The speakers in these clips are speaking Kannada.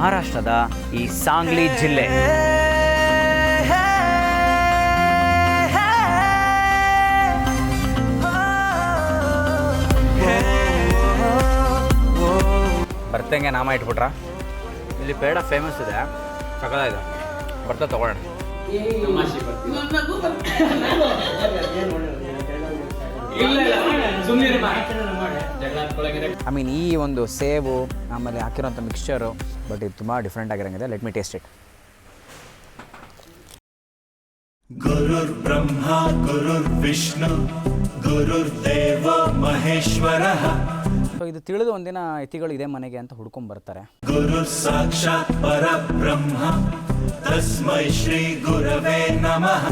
ಮಹಾರಾಷ್ಟ್ರದ ಈ ಸಾಂಗ್ಲಿ ಜಿಲ್ಲೆ. ಬರ್ತಂಗೆ ನಾಮ ಇಟ್ಬಿಟ್ರ? ಇಲ್ಲಿ ಪೇಡ ಫೇಮಸ್ ಇದೆ. ಸಕಲ ಇದೆ. ಬರ್ತಾ ತಗೊಳ್ಳೋಣ ಐ ಮೀನ್ ಈ ಒಂದು ಸೇವು ಆಮೇಲೆ ಹಾಕಿರೋಂಥ ಮಿಕ್ಸ್ಚರು ಬಟ್ ಇದು ತುಂಬ ಡಿಫ್ರೆಂಟ್ ಆಗಿರಂಗಿದೆ. ಲೆಟ್ ಮೀ ಟೇಸ್ಟ್ ಇಟ್ ಗುರುರ್ ಬ್ರಹ್ಮ ಗುರುರ್ ವಿಷ್ಣು ಗುರುರ್ ದೇವ ಮಹೇಶ್ವರ. ಇದು ತಿಳಿದು ಒಂದಿನ ಇತಿಗಳು ಇದೆ ಮನೆಗೆ ಅಂತ ಹುಡ್ಕೊಂಡ್ ಬರ್ತಾರೆ. ಗುರು ಸಾಕ್ಷಾತ್ ಪರಬ್ರಹ್ಮ. ತಸ್ಮೈ ಶ್ರೀ ಗುರವೇ ನಮಃ.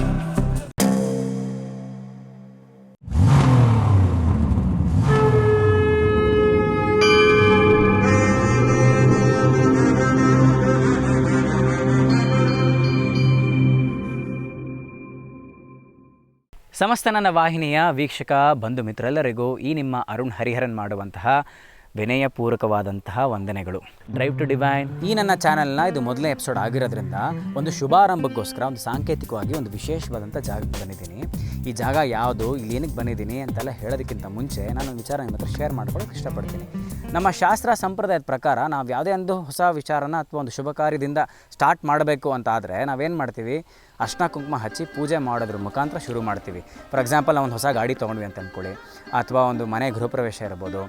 ಸಮಸ್ತ ನನ್ನ ವಾಹಿನಿಯ ವೀಕ್ಷಕ, ಬಂಧು ಮಿತ್ರರೆಲ್ಲರಿಗೂ ಈ ನಿಮ್ಮ ಅರುಣ್ ಹರಿಹರನ್ ಮಾಡುವಂತಹ ವಿನಯಪೂರ್ವಕವಾದಂತಹ ವಂದನೆಗಳು. ಡ್ರೈವ್ ಟು ಡಿವೈನ್ ಈ ನನ್ನ ಚಾನಲ್ನ ಇದು ಮೊದಲನೇ ಎಪಿಸೋಡ್ ಆಗಿರೋದ್ರಿಂದ ಒಂದು ಶುಭಾರಂಭಕ್ಕೋಸ್ಕರ, ಒಂದು ಸಾಂಕೇತಿಕವಾಗಿ ಒಂದು ವಿಶೇಷವಾದಂಥ ಜಾಗಕ್ಕೆ ಬಂದಿದ್ದೀನಿ. ಈ ಜಾಗ ಯಾವುದು, ಇಲ್ಲಿ ಏನಕ್ಕೆ ಬಂದಿದ್ದೀನಿ ಅಂತೆಲ್ಲ ಹೇಳೋದಕ್ಕಿಂತ ಮುಂಚೆ ನಾನು ವಿಚಾರ ನಿಮ್ಮ ಹತ್ರ ಶೇರ್ ಮಾಡ್ಕೊಳ್ಳೋಕೆ ಇಷ್ಟಪಡ್ತೀನಿ. ನಮ್ಮ ಶಾಸ್ತ್ರ ಸಂಪ್ರದಾಯದ ಪ್ರಕಾರ ನಾವು ಯಾವುದೇ ಒಂದು ಹೊಸ ವಿಚಾರನ ಅಥವಾ ಒಂದು ಶುಭ ಕಾರ್ಯದಿಂದ ಸ್ಟಾರ್ಟ್ ಮಾಡಬೇಕು ಅಂತ ಆದರೆ ನಾವೇನು ಮಾಡ್ತೀವಿ? ಅರ್ಶಿನ ಕುಂಕುಮ ಹಚ್ಚಿ ಪೂಜೆ ಮಾಡೋದ್ರ ಮುಖಾಂತರ ಶುರು ಮಾಡ್ತೀವಿ. ಫಾರ್ ಎಕ್ಸಾಂಪಲ್ ನಾವು ಒಂದು ಹೊಸ ಗಾಡಿ ತೊಗೊಂಡ್ವಿ ಅಂತ ಅಂದ್ಕೊಳ್ಳಿ ಅಥವಾ ಒಂದು ಮನೆ ಗೃಹಪ್ರವೇಶ ಇರ್ಬೋದು.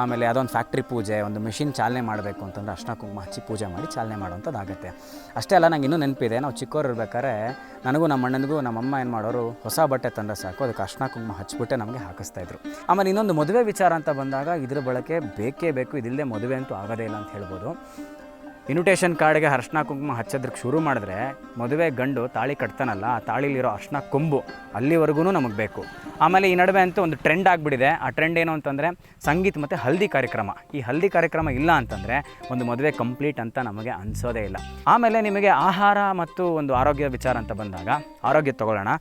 ಆಮೇಲೆ ಅದೊಂದು ಫ್ಯಾಕ್ಟ್ರಿ ಪೂಜೆ, ಒಂದು ಮಿಷಿನ್ ಚಾಲನೆ ಮಾಡಬೇಕು ಅಂತಂದ್ರೆ ಅರ್ಶಿನ ಕುಂಕುಮ ಹಚ್ಚಿ ಪೂಜೆ ಮಾಡಿ ಚಾಲನೆ ಮಾಡುವಂಥದ್ದಾಗುತ್ತೆ. ಅಷ್ಟೇ ಅಲ್ಲ, ನಂಗೆ ಇನ್ನೂ ನೆನಪಿದೆ. ನಾವು ಚಿಕ್ಕವ್ರು ಇರ್ಬೇಕಾದ್ರೆ ನನಗೂ ನಮ್ಮ ಅಣ್ಣನಿಗೂ, ನಮ್ಮ ಅಮ್ಮ ಏನು ಮಾಡೋರು, ಹೊಸ ಬಟ್ಟೆ ತಂದರೆ ಸಾಕು. ಅದಕ್ಕೆ ಅರ್ಶಿನ ಕುಂಕುಮ ಹಚ್ಬಿಟ್ಟೆ ನಮಗೆ ಹಾಕಿಸ್ತಾ ಇದ್ರು. ಆಮೇಲೆ ಇನ್ನೊಂದು ಮದುವೆ ವಿಚಾರ ಅಂತ ಬಂದಾಗ ಇದ್ರ ಬಳಕೆ ಬೇಕೇ ಬೇಕು. ಇದಿಲ್ಲದೆ ಮದುವೆ ಅಂತೂ ಆಗೋದೇ ಇಲ್ಲ ಅಂತ ಹೇಳ್ಬೋದು. ಇನ್ವಿಟೇಷನ್ ಕಾರ್ಡ್ಗೆ ಅರ್ಶಿನ ಕುಂಕುಮ ಹಚ್ಚೋದಕ್ಕೆ ಶುರು ಮಾಡಿದ್ರೆ ಮದುವೆ ಗಂಡು ತಾಳಿ ಕಟ್ತಾನಲ್ಲ, ಆ ತಾಳಿಲಿರೋ ಅರ್ಶಿನ ಕೊಂಬು ಅಲ್ಲಿವರೆಗೂ ನಮಗೆ ಬೇಕು. ಆಮೇಲೆ ಈ ನಡುವೆ ಅಂತೂ ಒಂದು ಟ್ರೆಂಡ್ ಆಗಿಬಿಟ್ಟಿದೆ ಆ ಟ್ರೆಂಡ್ ಏನು ಅಂತಂದರೆ ಸಂಗೀತ ಮತ್ತು ಹಲ್ದಿ ಕಾರ್ಯಕ್ರಮ. ಈ ಹಲ್ದಿ ಕಾರ್ಯಕ್ರಮ ಇಲ್ಲ ಅಂತಂದರೆ ಒಂದು ಮದುವೆ ಕಂಪ್ಲೀಟ್ ಅಂತ ನಮಗೆ ಅನಿಸೋದೇ ಇಲ್ಲ. ಆಮೇಲೆ ನಿಮಗೆ ಆಹಾರ ಮತ್ತು ಒಂದು ಆರೋಗ್ಯ ವಿಚಾರ ಅಂತ ಬಂದಾಗ, ಆರೋಗ್ಯ ತಗೊಳ್ಳೋಣ.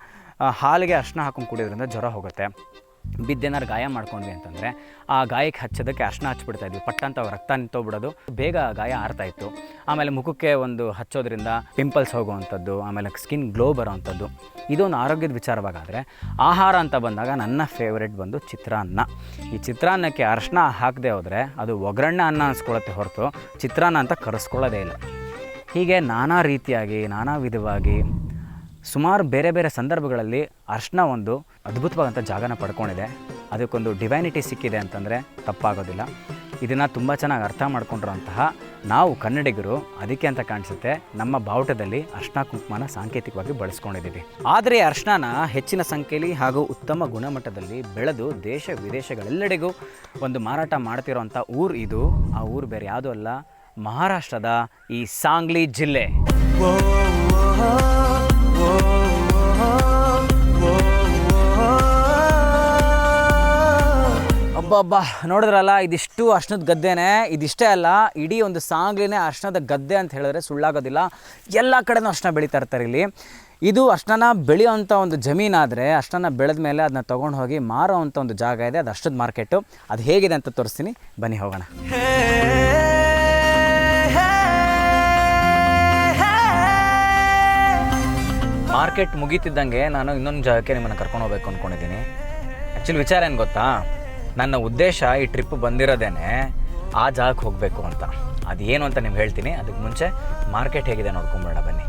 ಹಾಲಿಗೆ ಅರ್ಶಿನ ಹಾಕೊಂಡು ಕುಡಿಯೋದ್ರಿಂದ ಜ್ವರ ಹೋಗುತ್ತೆ. ಬಿದ್ದೇನಾರು ಗಾಯ ಮಾಡ್ಕೊಂಡ್ವಿ ಅಂತಂದರೆ ಆ ಗಾಯಕ್ಕೆ ಹಚ್ಚೋದಕ್ಕೆ ಅರ್ಶನ ಹಚ್ಬಿಡ್ತಾ ಇದ್ವಿ. ಪಟ್ಟ ಅಂತ ರಕ್ತ ನಿಂತೋಗ್ಬಿಡೋದು. ಬೇಗ ಗಾಯ ಆರ್ತಾ ಇತ್ತು. ಆಮೇಲೆ ಮುಖಕ್ಕೆ ಒಂದು ಹಚ್ಚೋದ್ರಿಂದ ಪಿಂಪಲ್ಸ್ ಹೋಗುವಂಥದ್ದು, ಆಮೇಲೆ ಸ್ಕಿನ್ ಗ್ಲೋ ಬರೋವಂಥದ್ದು. ಇದೊಂದು ಆರೋಗ್ಯದ ವಿಚಾರವಾಗಾದರೆ ಆಹಾರ ಅಂತ ಬಂದಾಗ ನನ್ನ ಫೇವ್ರೆಟ್ ಬಂದು ಚಿತ್ರಾನ್ನ. ಈ ಚಿತ್ರಾನ್ನಕ್ಕೆ ಅರ್ಶನ ಹಾಕದೆ ಹೋದರೆ ಅದು ಒಗ್ಗರಣೆ ಅನ್ನ ಅನ್ಸ್ಕೊಳ್ಳುತ್ತೆ ಹೊರತು ಚಿತ್ರಾನ್ನ ಅಂತ ಕರೆಸ್ಕೊಳ್ಳೋದೇ ಇಲ್ಲ. ಹೀಗೆ ನಾನಾ ರೀತಿಯಾಗಿ, ನಾನಾ ವಿಧವಾಗಿ ಸುಮಾರು ಬೇರೆ ಬೇರೆ ಸಂದರ್ಭಗಳಲ್ಲಿ ಅರ್ಶನ ಒಂದು ಅದ್ಭುತವಾದಂಥ ಜಾಗನ ಪಡ್ಕೊಂಡಿದೆ. ಅದಕ್ಕೊಂದು ಡಿವೈನಿಟಿ ಸಿಕ್ಕಿದೆ ಅಂತಂದರೆ ತಪ್ಪಾಗೋದಿಲ್ಲ. ಇದನ್ನು ತುಂಬ ಚೆನ್ನಾಗಿ ಅರ್ಥ ಮಾಡ್ಕೊಂಡಿರೋಂತಹ ನಾವು ಕನ್ನಡಿಗರು ಅದಕ್ಕೆ ಅಂತ ಕಾಣಿಸುತ್ತೆ. ನಮ್ಮ ಬಾವುಟದಲ್ಲಿ ಅರ್ಶನ ಕುಂಕುಮನ ಸಾಂಕೇತಿಕವಾಗಿ ಬಳಸ್ಕೊಂಡಿದ್ದೀವಿ. ಆದರೆ ಅರ್ಶನನ ಹೆಚ್ಚಿನ ಸಂಖ್ಯೆಯಲ್ಲಿ ಹಾಗೂ ಉತ್ತಮ ಗುಣಮಟ್ಟದಲ್ಲಿ ಬೆಳೆದು ದೇಶ ವಿದೇಶಗಳೆಲ್ಲೆಡೆಗೂ ಒಂದು ಮಾರಾಟ ಮಾಡ್ತಿರೋಂಥ ಊರು ಇದು. ಆ ಊರು ಬೇರೆ ಯಾವುದೂ ಅಲ್ಲ, ಮಹಾರಾಷ್ಟ್ರದ ಈ ಸಾಂಗ್ಲಿ ಜಿಲ್ಲೆ. ಅಬ್ಬಬ್ಬಾ ನೋಡಿದ್ರಲ್ಲ ಇದಿಷ್ಟು ಅರ್ಶನದ ಗದ್ದೆನೇ ಇದಿಷ್ಟೇ ಅಲ್ಲ ಇಡೀ ಒಂದು ಸಾಂಗ್ಲಿನೇ ಅರ್ಶನದ ಗದ್ದೆ ಅಂತ ಹೇಳಿದ್ರೆ ಸುಳ್ಳಾಗೋದಿಲ್ಲ. ಎಲ್ಲ ಕಡೆನೂ ಅರ್ಶನ ಬೆಳೀತಾ ಇರ್ತಾರೆ ಇಲ್ಲಿ. ಇದು ಅಷ್ಟನ್ನ ಬೆಳೆಯೋವಂಥ ಒಂದು ಜಮೀನಾದರೆ ಅಷ್ಟನ್ನ ಬೆಳೆದ ಮೇಲೆ ಅದನ್ನ ತೊಗೊಂಡು ಹೋಗಿ ಮಾರೋ ಅಂಥ ಒಂದು ಜಾಗ ಇದೆ ಅದು ಅಷ್ಟದ ಮಾರ್ಕೆಟು ಅದು ಹೇಗಿದೆ ಅಂತ ತೋರಿಸ್ತೀನಿ. ಬನ್ನಿ ಹೋಗೋಣ. ಮಾರ್ಕೆಟ್ ಮುಗೀತಿದ್ದಂಗೆ ನಾನು ಇನ್ನೊಂದು ಜಾಗಕ್ಕೆ ನಿಮ್ಮನ್ನು ಕರ್ಕೊಂಡು ಹೋಗ್ಬೇಕು ಅಂದ್ಕೊಂಡಿದ್ದೀನಿ ಆ್ಯಕ್ಚುಲಿ ವಿಚಾರ ಏನು ಗೊತ್ತಾ? ನನ್ನ ಉದ್ದೇಶ ಈ ಟ್ರಿಪ್ ಬಂದಿರೋದೇನೆ ಆ ಜಾಗಕ್ಕೆ ಹೋಗಬೇಕು ಅಂತ. ಅದೇನು ಅಂತ ನಿಮ್ಗೆ ಹೇಳ್ತೀನಿ. ಅದಕ್ಕೆ ಮುಂಚೆ ಮಾರ್ಕೆಟ್ ಹೇಗಿದೆ ನೋಡ್ಕೊಂಬೋಣ ಬನ್ನಿ.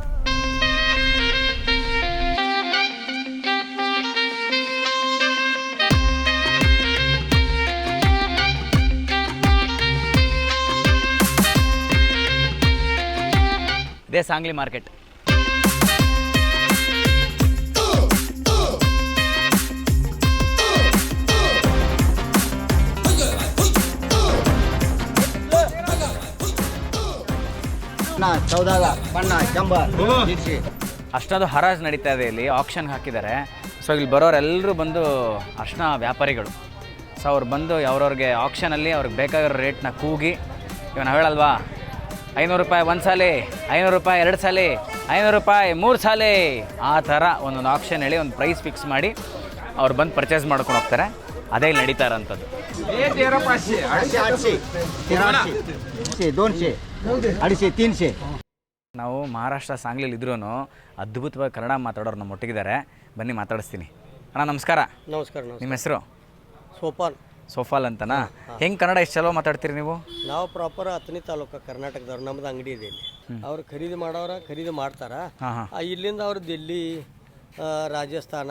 ಇದೇ ಸಾಂಗ್ಲಿ ಮಾರ್ಕೆಟ್ ಚೌದಾಗ ಬಣ್ಣ ಚಂಬರ್ ಅಷ್ಟೊಂದು ಹರಾಜ್ ನಡೀತಾ ಇದೆ ಇಲ್ಲಿ ಆಕ್ಷನ್ ಹಾಕಿದ್ದಾರೆ. ಸೊ ಇಲ್ಲಿ ಬರೋರೆಲ್ಲರೂ ಬಂದು ಅರ್ಶನ ವ್ಯಾಪಾರಿಗಳು. ಸೊ ಅವ್ರು ಬಂದು ಅವ್ರವ್ರಿಗೆ ಆಕ್ಷನಲ್ಲಿ ಅವ್ರಿಗೆ ಬೇಕಾಗಿರೋ ರೇಟ್ನ ಕೂಗಿ ಇವಾಗ ನಾವು ಹೇಳಲ್ವಾ ಐನೂರು ರೂಪಾಯಿ ಒಂದು ಸಾಲಿ ಐನೂರು ರೂಪಾಯಿ ಎರಡು ಸಾಲಿ ಐನೂರು ರೂಪಾಯಿ ಮೂರು ಸಾಲಿ. ಆ ಥರ ಒಂದೊಂದು ಆಪ್ಷನ್ ಹೇಳಿ ಒಂದು ಪ್ರೈಸ್ ಫಿಕ್ಸ್ ಮಾಡಿ ಅವ್ರು ಬಂದು ಪರ್ಚೇಸ್ ಮಾಡ್ಕೊಂಡು ಹೋಗ್ತಾರೆ. ಅದೇ ಇಲ್ಲಿ ನಡೀತಾ ಇರೋಂಥದ್ದು. ಅಡಿಸಿ ತಿನ್ಸಿ. ನಾವು ಮಹಾರಾಷ್ಟ್ರ ಸಾಂಗ್ಲಿಲಿ ಇದ್ರೂ ಅದ್ಭುತವಾಗಿ ಕನ್ನಡ ಮಾತಾಡೋರು ನಮ್ಮ ಒಟ್ಟಿಗಿದ್ದಾರೆ. ಬನ್ನಿ ಮಾತಾಡಿಸ್ತೀನಿ. ಅಣ್ಣ ನಮಸ್ಕಾರ. ನಮಸ್ಕಾರ ನಿಮ್ಮ ಹೆಸರು? ಸೋಫಾಲ್ ಸೋಫಾಲ್ ಅಂತನಾ? ಹೆಂಗೆ ಕನ್ನಡ ಎಷ್ಟು ಚಲೋ ಮಾತಾಡ್ತೀರಿ ನೀವು? ನಾವು ಪ್ರಾಪರ್ ಹತ್ತನೇ ತಾಲೂಕು ಕರ್ನಾಟಕದವ್ರು ನಮ್ದು ಅಂಗಡಿ ಇದೆ ಇಲ್ಲಿ. ಅವ್ರು ಖರೀದಿ ಮಾಡೋರ ಖರೀದಿ ಮಾಡ್ತಾರ. ಇಲ್ಲಿಂದ ಅವ್ರು ದಿಲ್ಲಿ ರಾಜಸ್ಥಾನ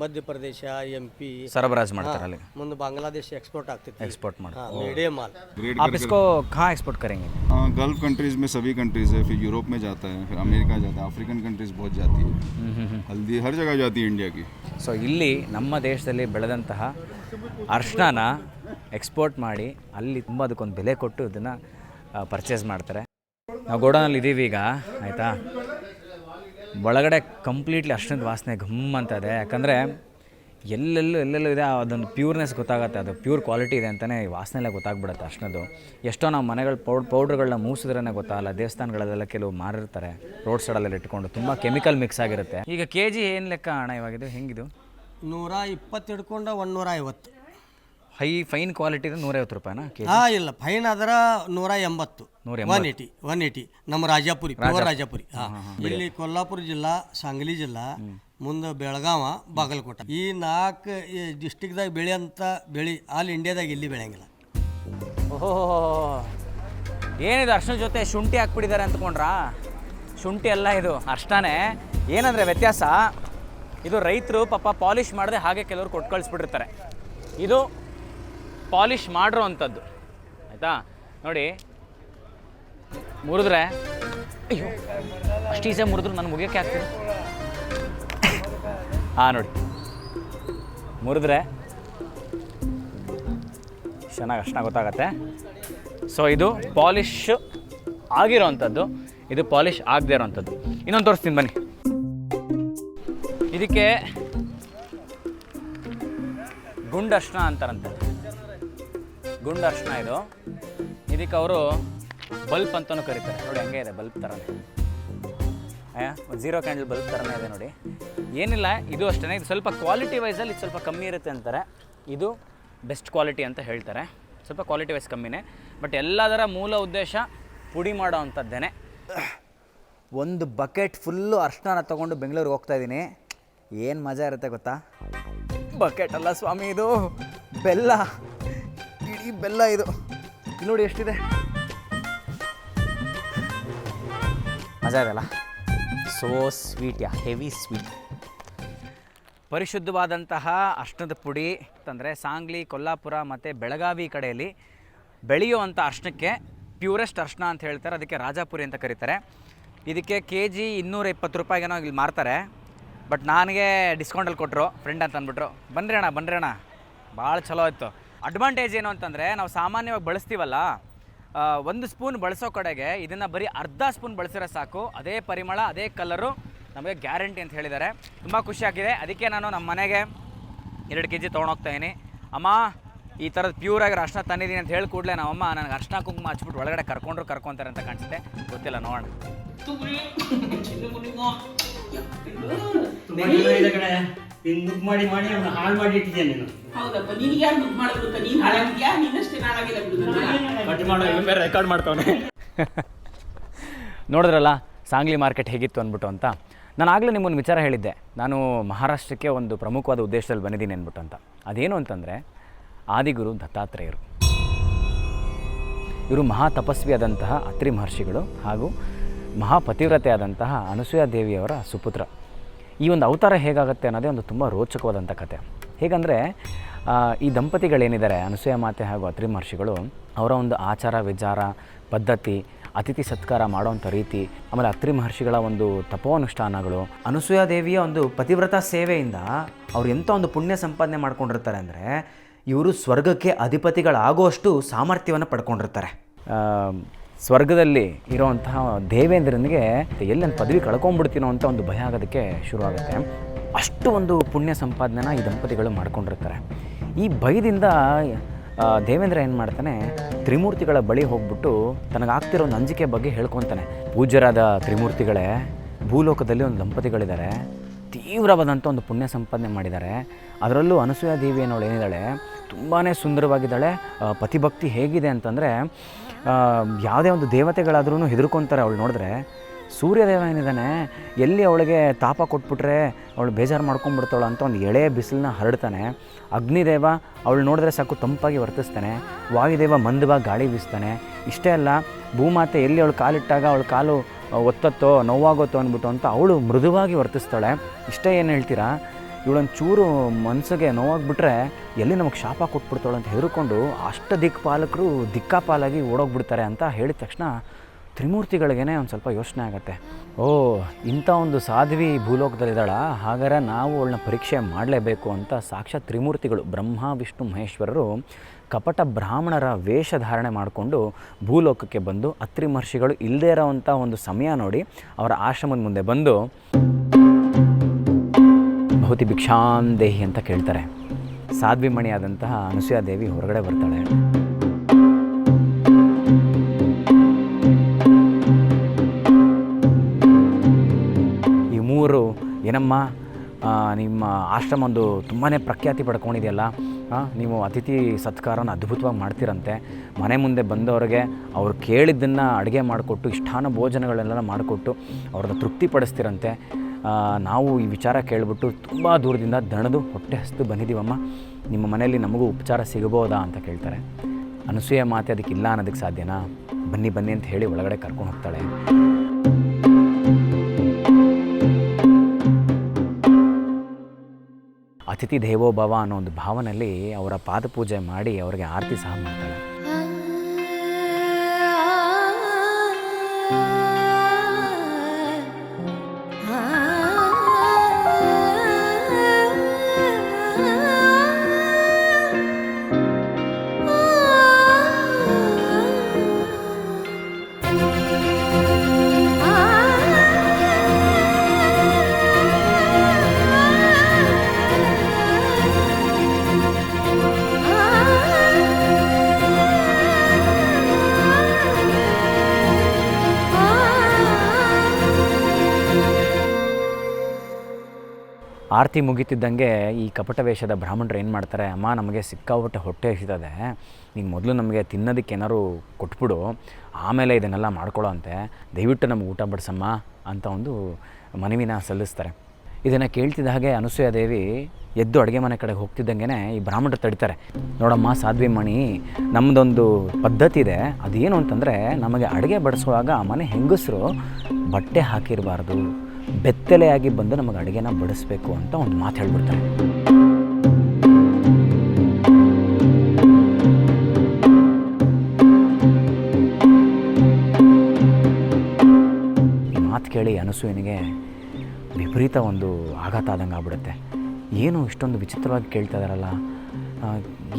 ಮಧ್ಯಪ್ರದೇಶ ಎಂ ಪಿ ಸರಬರಾಜು ಮಾಡ್ತಾರೆ ಅಲ್ಲಿ ಮುಂದೆ ಬಾಂಗ್ಲಾದೇಶ ಎಕ್ಸ್ಪೋರ್ಟ್ ಆಗ್ತೈತಿ एक्सपोर्ट मार ಮೀಡಿಯಂ ಮಾಲ್ आप इसको कहाँ एक्सपोर्ट करेंगे हाँ गल्फ कंट्रीज में सभी कंट्रीज है फिर यूरोप में जाता है फिर अमेरिका जाता है अफ्रीकन कंट्रीज बहुत जाती है हल्दी हर जगह जाती है इंडिया की ಸೊ ಇಲ್ಲಿ ನಮ್ಮ ದೇಶದಲ್ಲಿ ಬೆಳೆದಂತಹ ಅರ್ಶಿನ ಎಕ್ಸ್ಪೋರ್ಟ್ ಮಾಡಿ ಅಲ್ಲಿ ತುಂಬ ಅದಕ್ಕೊಂದು ಬೆಲೆ ಕೊಟ್ಟು ಇದನ್ನು ಪರ್ಚೇಸ್ ಮಾಡ್ತಾರೆ ನಾವು ಗೋಡೌನಲ್ಲಿ ಇದ್ದೀವಿ ಈಗ ಆಯಿತಾ ಒಳಗಡೆ ಕಂಪ್ಲೀಟ್ಲಿ ಅಷ್ಟೊಂದು ವಾಸನೆ, ಘಮ್ ಅಂತ ಇದೆ. ಯಾಕಂದರೆ ಎಲ್ಲೆಲ್ಲೂ ಎಲ್ಲೆಲ್ಲೂ ಇದೆ, ಅದೊಂದು ಪ್ಯೂರ್ನೆಸ್ ಗೊತ್ತಾಗುತ್ತೆ, ಅದು ಪ್ಯೂರ್ ಕ್ವಾಲಿಟಿ ಇದೆ ಅಂತಲೇ ವಾಸನೆಲ್ಲ ಗೊತ್ತಾಗ್ಬಿಡುತ್ತೆ ಅಷ್ಟೊಂದು. ಎಷ್ಟೋ ನಾವು ಮನೆಗಳ ಪೌಡ್ ಪೌಡ್ರ್ಗಳನ್ನ ಮೂಸಿದ್ರೇ ಗೊತ್ತಾಗಲ್ಲ ದೇವಸ್ಥಾನಗಳಲ್ಲೆಲ್ಲ ಕೆಲವು ಮಾರಿರ್ತಾರೆ ರೋಡ್ ಸೈಡಲ್ಲೆಲ್ಲ ಇಟ್ಕೊಂಡು, ತುಂಬ ಕೆಮಿಕಲ್ ಮಿಕ್ಸ್ ಆಗಿರುತ್ತೆ. ಈಗ ಕೆ ಜಿ ಏನು ಲೆಕ್ಕ ಹಣ ಇವಾಗಿದು ಹೆಂಗಿದು? ನೂರ ಇಪ್ಪತ್ತು ಹಿಡ್ಕೊಂಡು ಒಂದು ನೂರ ಐವತ್ತು. ಹೈ ಫೈನ್ ಕ್ವಾಲಿಟಿ ನೂರೈವತ್ತು ರೂಪಾಯಿನಾ ಕೆ ಹಾ ಇಲ್ಲ. ಫೈನ್ ಅದರ ನೂರ ಎಂಬತ್ತು ಒನ್ ಏಯ್ಟಿ ಒನ್ ಏಯ್ಟಿ ನಮ್ಮ ರಾಜಾಪುರಿ ಪ್ಯೂರ್ ರಾಜಾಪುರಿ. ಹಾಂ. ಇಲ್ಲಿ ಕೊಲ್ಲಾಪುರ ಜಿಲ್ಲಾ ಸಾಂಗ್ಲಿ ಜಿಲ್ಲಾ ಮುಂದೆ ಬೆಳಗಾವ ಬಾಗಲಕೋಟೆ. ಈ ನಾಲ್ಕು ಡಿಸ್ಟಿಕ್ದಾಗ ಬೆಳೆಯಂತ ಬೆಳಿ ಆಲ್ ಇಂಡಿಯಾದಾಗ ಇಲ್ಲಿ ಬೆಳೆಯಂಗಿಲ್ಲ. ಓಹೋ ಏನಿದು ಅರ್ಶನ ಜೊತೆ ಶುಂಠಿ ಹಾಕ್ಬಿಟ್ಟಿದ್ದಾರೆ ಅಂದ್ಕೊಂಡ್ರಾ? ಶುಂಠಿ ಅಲ್ಲ ಇದು ಅರ್ಶನೇ ಏನಂದರೆ ವ್ಯತ್ಯಾಸ ಇದು ರೈತರು ಪಾಪ ಪಾಲಿಷ್ ಮಾಡದೆ ಹಾಗೆ ಕೆಲವರು ಕೊಟ್ಟು ಕಳಿಸ್ಬಿಟ್ಟಿರ್ತಾರೆ ಇದು ಪಾಲಿಷ್ ಮಾಡಿರೋ ಅಂಥದ್ದು ಆಯಿತಾ? ನೋಡಿ, ಮುರಿದ್ರೆ ಅಯ್ಯೋ, ಅಷ್ಟು ಈಸಿಯಾಗಿ ಮುರಿದ್ರು ನಾನು ಮುಗಿಯೋಕ್ಕೆ ಆಗ್ತದೆ ಹಾಂ ನೋಡಿ. ಮುರಿದ್ರೆ ಚೆನ್ನಾಗಿ ಅಷ್ಟನ್ನ ಗೊತ್ತಾಗತ್ತೆ. ಸೊ ಇದು ಪಾಲಿಶ್ ಆಗಿರೋವಂಥದ್ದು ಇದು ಪಾಲಿಶ್ ಆಗದೆ ಇರೋವಂಥದ್ದು ಇನ್ನೊಂದು ತೋರಿಸ್ತೀನಿ ಬನ್ನಿ. ಇದಕ್ಕೆ ಗುಂಡಷ್ಟ ಅಂತಾರಂತೆ. ಗುಂಡು ಇದು. ಇದಕ್ಕೆ ಅವರು ಬಲ್ಪ್ ಅಂತಲೂ ಕರೀತಾರೆ. ನೋಡಿ ಹಂಗೆ ಇದೆ ಬಲ್ಪ್ ಥರನೇ. ಜೀರೋ ಕ್ಯಾಂಡಲ್ ಬಲ್ಬ್ ಥರನೇ ಇದೆ ನೋಡಿ. ಏನಿಲ್ಲ, ಇದು ಅಷ್ಟೇ ಇದು ಸ್ವಲ್ಪ ಕ್ವಾಲಿಟಿ ವೈಸಲ್ಲಿ ಇದು ಸ್ವಲ್ಪ ಕಮ್ಮಿ ಇರುತ್ತೆ ಅಂತಾರೆ. ಇದು ಬೆಸ್ಟ್ ಕ್ವಾಲಿಟಿ ಅಂತ ಹೇಳ್ತಾರೆ. ಸ್ವಲ್ಪ ಕ್ವಾಲಿಟಿ ವೈಸ್ ಕಮ್ಮಿನೇ. ಬಟ್ ಎಲ್ಲದರ ಮೂಲ ಉದ್ದೇಶ ಪುಡಿ ಮಾಡೋ ಅಂಥದ್ದೇನೆ. ಒಂದು ಬಕೆಟ್ ಫುಲ್ಲು ಅರ್ಶನ ತೊಗೊಂಡು ಬೆಂಗಳೂರಿಗೆ ಹೋಗ್ತಾ ಇದ್ದೀನಿ ಏನು ಮಜಾ ಇರುತ್ತೆ ಗೊತ್ತಾ? ಬಕೆಟ್ ಅಲ್ಲ ಸ್ವಾಮಿ ಇದು. ಬೆಲ್ಲ. ಇಡೀ ಬೆಲ್ಲ ಇದು. ನೋಡಿ ಎಷ್ಟಿದೆ? ಮಜಾ ಇದೆಲ್ಲ so sweet yeah heavy sweet ಪರಿಶುದ್ಧವಾದಂತಹ ಅಷ್ಟದ ಪುಡಿ ಅಂತಂದರೆ ಸಾಂಗ್ಲಿ, ಕೊಲ್ಲಾಪುರ ಮತ್ತು ಬೆಳಗಾವಿ ಕಡೆಯಲ್ಲಿ ಬೆಳೆಯುವಂಥ ಅಷ್ಟಕ್ಕೆ ಪ್ಯೂರೆಸ್ಟ್ ಅರ್ಶನ ಅಂತ ಹೇಳ್ತಾರೆ. ಅದಕ್ಕೆ ರಾಜಾಪುರಿ ಅಂತ ಕರೀತಾರೆ. ಇದಕ್ಕೆ ಕೆ ಜಿ ಇನ್ನೂರ ಇಪ್ಪತ್ತು ರೂಪಾಯಿಗೇನೋ ಇಲ್ಲಿ ಮಾರ್ತಾರೆ. ಬಟ್ ನನಗೆ ಡಿಸ್ಕೌಂಟಲ್ಲಿ ಕೊಟ್ಟರು ಫ್ರೆಂಡ್ ಅಂತ ಅಂದ್ಬಿಟ್ರು ಬನ್ರಿ ಅಣ್ಣ ಭಾಳ ಚಲೋ ಇತ್ತು ಅಡ್ವಾಂಟೇಜ್ ಏನು ಅಂತಂದರೆ ನಾವು ಸಾಮಾನ್ಯವಾಗಿ ಬಳಸ್ತೀವಲ್ಲ ಒಂದು ಸ್ಪೂನ್ ಬಳಸೋ ಕಡೆಗೆ ಇದನ್ನು ಬರೀ ಅರ್ಧ ಸ್ಪೂನ್ ಬಳಸಿರೋ ಸಾಕು. ಅದೇ ಪರಿಮಳ, ಅದೇ ಕಲರು ನಮಗೆ ಗ್ಯಾರಂಟಿ ಅಂತ ಹೇಳಿದ್ದಾರೆ. ತುಂಬ ಖುಷಿಯಾಗಿದೆ ಅದಕ್ಕೆ ನಾನು ನಮ್ಮ ಮನೆಗೆ ಎರಡು ಕೆ ಜಿ ತೊಗೊಂಡೋಗ್ತಾಯಿನಿ ಅಮ್ಮ, ಈ ಥರದ ಪ್ಯೂರಾಗಿ ಅರ್ಶನ ತಂದಿದ್ದೀನಿ ಅಂತ ಹೇಳಿ ಕೂಡಲೇ ನಮ್ಮಮ್ಮ ನನಗೆ ಅರ್ಶನ ಕುಂಕುಮ ಹಚ್ಬಿಟ್ಟು ಒಳಗಡೆ ಕರ್ಕೊಂಡ್ರು ಕರ್ಕೊತಾರೆ ಅಂತ ಕಾಣಿಸುತ್ತೆ. ಗೊತ್ತಿಲ್ಲ, ನೋಡೋಣ. ಬುಕ್ ಮಾಡಿ ಮಾಡಿ ಅವನು ಹಾಳು ಮಾಡಿ ಇಟ್ಟಿದ್ದೇನೆ ನೀನು? ಹೌದಪ್ಪ ನಿನ್ಗೆ ಯಾರು ದುಡ್ಡು ಮಾಡೋದು ಗೊತ್ತಾ ನೀನ್ ಹಾಳಾಗಿದ್ಯಾ? ನೀನಷ್ಟೇ ಹಾಳಾಗಿಲ್ಲ ಬಿಡು. ಕಟ್ ಮಾಡೋ ರೆಕಾರ್ಡ್ ಮಾಡ್ತಾನೆ ನೋಡಿದ್ರಲ್ಲ ಸಾಂಗ್ಲಿ ಮಾರ್ಕೆಟ್ ಹೇಗಿತ್ತು ಅಂದ್ಬಿಟ್ಟು ಅಂತ? ನಾನು ಆಗಲೇ ನಿಮ್ಮೊಂದು ವಿಚಾರ ಹೇಳಿದ್ದೆ. ನಾನು ಮಹಾರಾಷ್ಟ್ರಕ್ಕೆ ಒಂದು ಪ್ರಮುಖವಾದ ಉದ್ದೇಶದಲ್ಲಿ ಬಂದಿದ್ದೀನಿ ಅಂದ್ಬಿಟ್ಟು ಅಂತ ಅದೇನು ಅಂತಂದರೆ ಆದಿಗುರು ದತ್ತಾತ್ರೇಯರು. ಇವರು ಮಹಾ ತಪಸ್ವಿಯಾದಂತಹ ಅತ್ರಿ ಮಹರ್ಷಿಗಳು ಹಾಗೂ ಮಹಾಪತಿವ್ರತೆ ಆದಂತಹ ಅನಸೂಯ ದೇವಿಯವರ ಸುಪುತ್ರ. ಈ ಒಂದು ಅವತಾರ ಹೇಗಾಗುತ್ತೆ ಅನ್ನೋದೇ ಒಂದು ತುಂಬ ರೋಚಕವಾದಂಥ ಕತೆ. ಹೇಗಂದರೆ ಈ ದಂಪತಿಗಳೇನಿದ್ದಾರೆ, ಅನಸೂಯ ಮಾತೆ ಹಾಗೂ ಅತ್ರಿ ಮಹರ್ಷಿಗಳು ಅವರ ಒಂದು ಆಚಾರ, ವಿಚಾರ, ಪದ್ಧತಿ, ಅತಿಥಿ ಸತ್ಕಾರ ಮಾಡೋವಂಥ ರೀತಿ, ಆಮೇಲೆ ಅತ್ರಿ ಮಹರ್ಷಿಗಳ ಒಂದು ತಪೋನುಷ್ಠಾನಗಳು, ಅನಸೂಯ ದೇವಿಯ ಒಂದು ಪತಿವ್ರತ ಸೇವೆಯಿಂದ ಅವ್ರು ಎಂಥ ಒಂದು ಪುಣ್ಯ ಸಂಪಾದನೆ ಮಾಡ್ಕೊಂಡಿರ್ತಾರೆ ಅಂದರೆ, ಇವರು ಸ್ವರ್ಗಕ್ಕೆ ಅಧಿಪತಿಗಳಾಗುವಷ್ಟು ಸಾಮರ್ಥ್ಯವನ್ನು ಪಡ್ಕೊಂಡಿರ್ತಾರೆ. ಸ್ವರ್ಗದಲ್ಲಿ ಇರೋವಂತಹ ದೇವೇಂದ್ರನಿಗೆ ಎಲ್ಲಿ ನನ್ನ ಪದವಿ ಕಳ್ಕೊಂಡ್ಬಿಡ್ತೀನೋ ಅಂತ ಒಂದು ಭಯ ಆಗೋದಕ್ಕೆ ಶುರುವಾಗುತ್ತೆ. ಅಷ್ಟು ಒಂದು ಪುಣ್ಯ ಸಂಪಾದನೆನ ಈ ದಂಪತಿಗಳು ಮಾಡ್ಕೊಂಡಿರ್ತಾರೆ. ಈ ಭಯದಿಂದ ದೇವೇಂದ್ರ ಏನು ಮಾಡ್ತಾನೆ, ತ್ರಿಮೂರ್ತಿಗಳ ಬಳಿ ಹೋಗ್ಬಿಟ್ಟು ತನಗಾಗ್ತಿರೋ ಒಂದು ಅಂಜಿಕೆ ಬಗ್ಗೆ ಹೇಳ್ಕೊತಾನೆ. ಪೂಜ್ಯರಾದ ತ್ರಿಮೂರ್ತಿಗಳೇ, ಭೂಲೋಕದಲ್ಲಿ ಒಂದು ದಂಪತಿಗಳಿದ್ದಾರೆ. ತೀವ್ರವಾದಂಥ ಒಂದು ಪುಣ್ಯ ಸಂಪಾದನೆ ಮಾಡಿದ್ದಾರೆ. ಅದರಲ್ಲೂ ಅನಸೂಯ ದೇವಿ ಅನ್ನೋಳು ಏನಿದ್ದಾಳೆ ತುಂಬಾ ಸುಂದರವಾಗಿದ್ದಾಳೆ. ಪತಿಭಕ್ತಿ ಹೇಗಿದೆ ಅಂತಂದರೆ ಯಾವುದೇ ಒಂದು ದೇವತೆಗಳಾದ್ರೂ ಹೆದರ್ಕೊತಾರೆ ಅವಳು ನೋಡಿದ್ರೆ. ಸೂರ್ಯದೇವ ಏನಿದ್ದಾನೆ, ಎಲ್ಲಿ ಅವಳಿಗೆ ತಾಪ ಕೊಟ್ಬಿಟ್ರೆ ಅವಳು ಬೇಜಾರು ಮಾಡ್ಕೊಂಡ್ಬಿಡ್ತಾಳೆ ಅಂತ ಒಂದು ಎಳೆ ಬಿಸಿಲನ್ನ ಹರಡ್ತಾನೆ. ಅಗ್ನಿದೇವ ಅವಳು ನೋಡಿದ್ರೆ ಸಾಕು ತಂಪಾಗಿ ವರ್ತಿಸ್ತಾನೆ. ವಾಯುದೇವ ಮಂದವಾಗಿ ಗಾಳಿ ಬೀಸ್ತಾನೆ. ಇಷ್ಟೇ ಅಲ್ಲ, ಭೂಮಾತೆ ಎಲ್ಲಿ ಅವಳು ಕಾಲಿಟ್ಟಾಗ ಅವಳು ಕಾಲು ಒತ್ತತ್ತೋ, ನೋವಾಗುತ್ತೋ ಅಂದ್ಬಿಟ್ಟು ಅಂತ ಅವಳು ಮೃದುವಾಗಿ ವರ್ತಿಸ್ತಾಳೆ. ಇಷ್ಟೇ ಏನು ಹೇಳ್ತೀರಾ? ಇವಳೊಂದು ಚೂರು ಮನಸ್ಸಿಗೆ ನೋವಾಗ್ಬಿಟ್ರೆ ಎಲ್ಲಿ ನಮಗೆ ಶಾಪ ಕೊಟ್ಬಿಡ್ತಾಳೆ ಅಂತ ಹೆದರ್ಕೊಂಡು ಅಷ್ಟ ದಿಕ್ಪಾಲಕರು ದಿಕ್ಕಾಪಾಲಾಗಿ ಓಡೋಗ್ಬಿಡ್ತಾರೆ ಅಂತ ಹೇಳಿದ ತಕ್ಷಣ ತ್ರಿಮೂರ್ತಿಗಳಿಗೇನೆ ಒಂದು ಸ್ವಲ್ಪ ಯೋಚನೆ ಆಗುತ್ತೆ. ಓ, ಇಂಥ ಒಂದು ಸಾಧ್ವಿ ಭೂಲೋಕದಲ್ಲಿದ್ದಾಳ? ಹಾಗಾದ್ರೆ ನಾವು ಅವಳನ್ನ ಪರೀಕ್ಷೆ ಮಾಡಲೇಬೇಕು ಅಂತ ಸಾಕ್ಷಾತ್ ತ್ರಿಮೂರ್ತಿಗಳು ಬ್ರಹ್ಮ, ವಿಷ್ಣು, ಮಹೇಶ್ವರರು ಕಪಟ ಬ್ರಾಹ್ಮಣರ ವೇಷ ಧಾರಣೆ ಮಾಡಿಕೊಂಡು ಭೂಲೋಕಕ್ಕೆ ಬಂದು ಅತ್ರಿ ಮಹರ್ಷಿಗಳು ಇಲ್ಲದೇ ಇರೋವಂಥ ಒಂದು ಸಮಯ ನೋಡಿ ಅವರ ಆಶ್ರಮದ ಮುಂದೆ ಬಂದು ಭೌತಿ ಭಿಕ್ಷಾಂದೇಹಿ ಅಂತ ಕೇಳ್ತಾರೆ. ಸಾಧ್ವಿ ಅನಸೂಯಾದೇವಿ ಅನಸೂಯ ದೇವಿ ಹೊರಗಡೆ ಬರ್ತಾಳೆ. ಈ ಮೂರು ಏನಮ್ಮ ನಿಮ್ಮ ಆಶ್ರಮ ಒಂದು ತುಂಬಾ ಪ್ರಖ್ಯಾತಿ ಪಡ್ಕೊಂಡಿದೆಯಲ್ಲ ನೀವು ಅತಿಥಿ ಸತ್ಕಾರನ ಅದ್ಭುತವಾಗಿ ಮಾಡ್ತೀರಂತೆ. ಮನೆ ಮುಂದೆ ಬಂದವರಿಗೆ ಅವ್ರು ಕೇಳಿದ್ದನ್ನು ಅಡುಗೆ ಮಾಡಿಕೊಟ್ಟು, ಇಷ್ಟಾನ ಭೋಜನಗಳೆಲ್ಲ ಮಾಡಿಕೊಟ್ಟು ಅವ್ರನ್ನ ತೃಪ್ತಿಪಡಿಸ್ತೀರಂತೆ. ನಾವು ಈ ವಿಚಾರ ಕೇಳಿಬಿಟ್ಟು ತುಂಬ ದೂರದಿಂದ ದಣದು ಹೊಟ್ಟೆ ಹಸ್ತು ಬಂದಿದ್ದೀವಮ್ಮ ನಿಮ್ಮ ಮನೆಯಲ್ಲಿ ನಮಗೂ ಉಪಚಾರ ಸಿಗಬೋದಾ ಅಂತ ಕೇಳ್ತಾರೆ. ಅನಸೂಯ ಮಾತೆ ಅದಕ್ಕೆ ಇಲ್ಲ ಅನ್ನೋದಕ್ಕೆ ಸಾಧ್ಯನಾ? ಬನ್ನಿ ಬನ್ನಿ ಅಂತ ಹೇಳಿ ಒಳಗಡೆ ಕರ್ಕೊಂಡು ಹೋಗ್ತಾಳೆ. ಅತಿಥಿ ದೇವೋ ಭವ ಅನ್ನೋ ಒಂದು ಭಾವನೆಯಲ್ಲಿ ಅವರ ಪಾದಪೂಜೆ ಮಾಡಿ ಅವರಿಗೆ ಆರತಿ ಸಹ ಮಾಡ್ತಾಳೆ ಆರತಿ ಮುಗಿತಿದ್ದಂಗೆ ಈ ಕಪಟ ವೇಷದ ಬ್ರಾಹ್ಮಣರು ಏನು ಮಾಡ್ತಾರೆ, ಅಮ್ಮ, ನಮಗೆ ಸಿಕ್ಕಾಪಟ್ಟೆ ಹೊಟ್ಟೆ ಹಸಿತದೆ. ನೀನು ಮೊದಲು ನಮಗೆ ತಿನ್ನೋದಕ್ಕೆ ಏನಾದ್ರು ಕೊಟ್ಬಿಡು. ಆಮೇಲೆ ಇದನ್ನೆಲ್ಲ ಮಾಡ್ಕೊಳ್ಳೋ ಅಂತೆ. ದಯವಿಟ್ಟು ನಮ್ಗೆ ಊಟ ಬಡಿಸಮ್ಮ ಅಂತ ಒಂದು ಮನವಿನ ಸಲ್ಲಿಸ್ತಾರೆ. ಇದನ್ನು ಕೇಳ್ತಿದ್ದ ಹಾಗೆ ಅನಸೂಯ ದೇವಿ ಎದ್ದು ಅಡುಗೆ ಮನೆ ಕಡೆಗೆ ಹೋಗ್ತಿದ್ದಂಗೆ ಈ ಬ್ರಾಹ್ಮಣರು ತಡಿತಾರೆ. ನೋಡಮ್ಮ, ಸಾಧ್ವಿ ಮಣಿ ನಮ್ಮದೊಂದು ಪದ್ಧತಿ ಇದೆ. ಅದೇನು ಅಂತಂದರೆ, ನಮಗೆ ಅಡುಗೆ ಬಡಿಸುವಾಗ ಮನೆ ಹೆಂಗಸರು ಬಟ್ಟೆ ಹಾಕಿರಬಾರ್ದು. ಬೆತ್ತಲೆಯಾಗಿ ಬಂದು ನಮಗೆ ಅಡುಗೆನ ಬಡಿಸ್ಬೇಕು ಅಂತ ಒಂದು ಮಾತು ಹೇಳ್ಬಿಡ್ತಾರೆ ಈ ಮಾತು ಕೇಳಿ ಅನಸೂಯನಿಗೆ ವಿಪರೀತ ಒಂದು ಆಘಾತ ಆದಂಗೆ ಆಗ್ಬಿಡುತ್ತೆ. ಏನು ಇಷ್ಟೊಂದು ವಿಚಿತ್ರವಾಗಿ ಕೇಳ್ತಾ ಇದಾರಲ್ಲ ಆ,